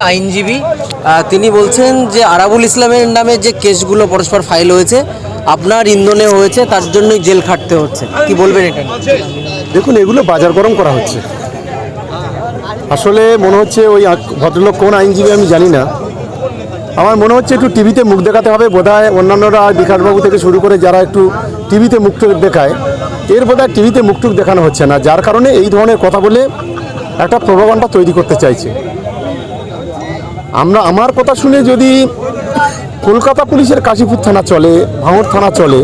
আইনজীবী তিনি বলছেন যে আরাবুল ইসলামের নামে যে কেসগুলো পরস্পর ফাইল হয়েছে, আপনার ইন্ধনে হয়েছে, তার জন্যই জেল খাটতে হচ্ছে। কি বলবেন এটা দেখুন, এগুলো বাজার গরম করা হচ্ছে। আসলে মনে হচ্ছে ওই ভদ্রলোক কোন আইনজীবী আমি জানি না। আমার মনে হচ্ছে একটু টিভিতে মুখ দেখাতে হবে, বোধহয় অন্যান্যরা বিকাশবাবু থেকে শুরু করে যারা একটু টিভিতে মুখটুক দেখায়, এর বোধহয় টিভিতে মুখটুক দেখানো হচ্ছে না, যার কারণে এই ধরনের কথা বলে একটা প্রভাবনটা তৈরি করতে চাইছে। আমরা আমার কথা শুনে যদি কলকাতা পুলিশের কাশীপুর থানা চলে ভাঙড় থানা চলে,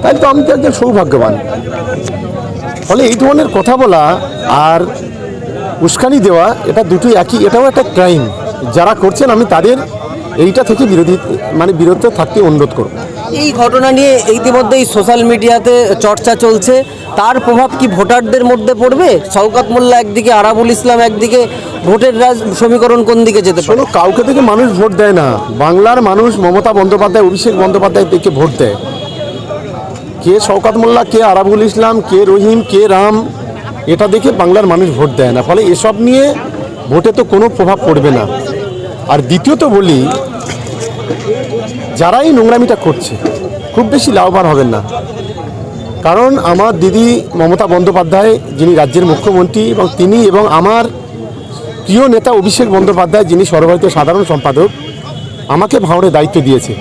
তাহলে তো আমি তো একজন সৌভাগ্যবান। ফলে এই ধরনের কথা বলা আর উস্কানি দেওয়া, এটা দুটোই একই, এটাও একটা ক্রাইম যারা করছেন, আমি তাদের এইটা থেকে বিরোধী মানে বিরত থাকতে অনুরোধ করব। এই ঘটনা নিয়ে ইতিমধ্যেই সোশ্যাল মিডিয়াতে চর্চা চলছে। তার প্রভাব কি ভোটারদের মধ্যে পড়বে? শওকত মোল্লা একদিকে, আরাবুল ইসলাম একদিকে ভোটের রাজ সমীকরণ কোন দিকে যেতে পারে? কাউকে থেকে মানুষ ভোট দেয় না। বাংলার মানুষ মমতা বন্দ্যোপাধ্যায়, অভিষেক বন্দ্যোপাধ্যায় থেকে ভোট দেয়। কে শওকাত মোল্লা, কে আরাবুল ইসলাম, কে রহিম, কে রাম, এটা দেখে বাংলার মানুষ ভোট দেয় না। ফলে এসব নিয়ে ভোটে তো কোনো প্রভাব পড়বে না। আর দ্বিতীয়ত বলি, যারাই নোংরামিটা করছে, খুব বেশি লাভবান হবেন না। কারণ আমার দিদি মমতা বন্দ্যোপাধ্যায়, যিনি রাজ্যের মুখ্যমন্ত্রী এবং তিনি এবং আমার প্রিয় নেতা অভিষেক বন্দ্যোপাধ্যায়, যিনি সর্বভারতীয় সাধারণ সম্পাদক, আমাকে ভাঁড়ে দায়িত্ব দিয়েছে।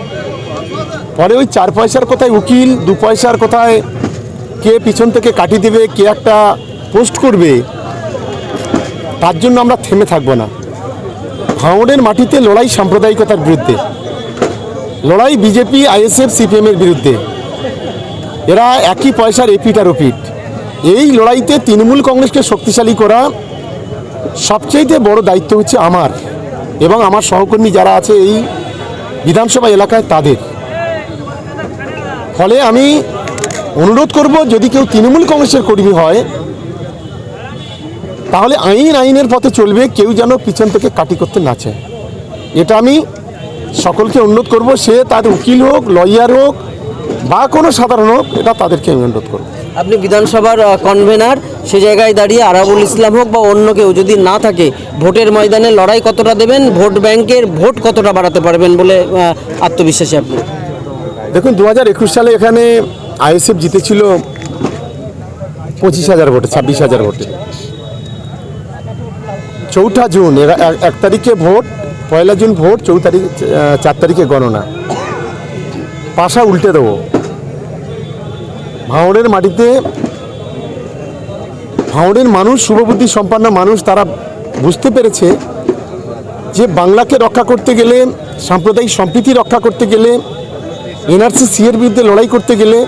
পরে ওই চার পয়সার কোথায় উকিল, দু পয়সার কোথায় কে পিছন থেকে কাটি দেবে, কে একটা পোস্ট করবে, তার জন্য আমরা থেমে থাকব না। ভাঁড়ের মাটিতে লড়াই সাম্প্রদায়িকতার বিরুদ্ধে, লড়াই বিজেপি, আইএসএফ সিপিএমের বিরুদ্ধে। এরা একই পয়সার এপিট আর ওপিট এই লড়াইতে তৃণমূল কংগ্রেসকে শক্তিশালী করা সবচেয়ে বড় দায়িত্ব হচ্ছে আমার এবং আমার সহকর্মী যারা আছে এই বিধানসভা এলাকায় তাদের। ফলে আমি অনুরোধ করব, যদি কেউ তৃণমূল কংগ্রেসের কর্মী হয়, তাহলে আইন আইনের পথে চলবে, কেউ যেন পিছন থেকে কাটি করতে না চায়। এটা আমি সকলকে অনুরোধ করব, সে তার উকিল হোক, লয়ার হোক, বা কোনো সাধারণ হোক, এটা তাদেরকে আমি অনুরোধ করব। আপনি বিধানসভার কনভেনার সে জায়গায় দাঁড়িয়ে আরাবুল ইসলাম হোক বা অন্য কেউ যদি না থাকে, ভোটের ময়দানে লড়াই কতটা দেবেন, ভোট ব্যাংকের ভোট কতটা বাড়াতে পারবেন বলে আত্মবিশ্বাসী আপনি? দেখুন দু হাজার একুশ সালে এখানে আইএসএফ জিতেছিল পঁচিশ হাজার ভোটে, ছাব্বিশ হাজার ভোটে। চৌঠা জুন এক- তারিখে ভোট, পয়লা জুন ভোট চৌ তারিখ চার তারিখে গণনা। পাশা উল্টে দেবো। ভাঁড়ের মাটিতে ভাঁড়ের মানুষ, শুভবুদ্ধি সম্পন্ন মানুষ, তারা বুঝতে পেরেছে যে বাংলাকে রক্ষা করতে গেলে, সাম্প্রদায়িক সম্প্রীতি রক্ষা করতে গেলে, এনআরসি সি এর বিরুদ্ধে লড়াই করতে গেলে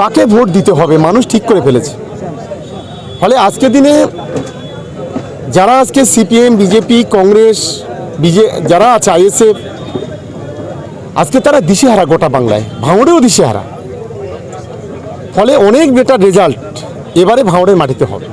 কাকে ভোট দিতে হবে? মানুষ ঠিক করে ফেলেছে। ফলে আজকে দিনে যারা আজকে সিপিএম, বিজেপি, কংগ্রেস, বিজে, যারা আছে আইএসএফ, আজকে তারা দিশেহারা গোটা বাংলায়। ভাঙড়েও দিশেহারা। ফলে অনেক বেটার রেজাল্ট এবারে ভাঁড়ের মাটিতে হবে।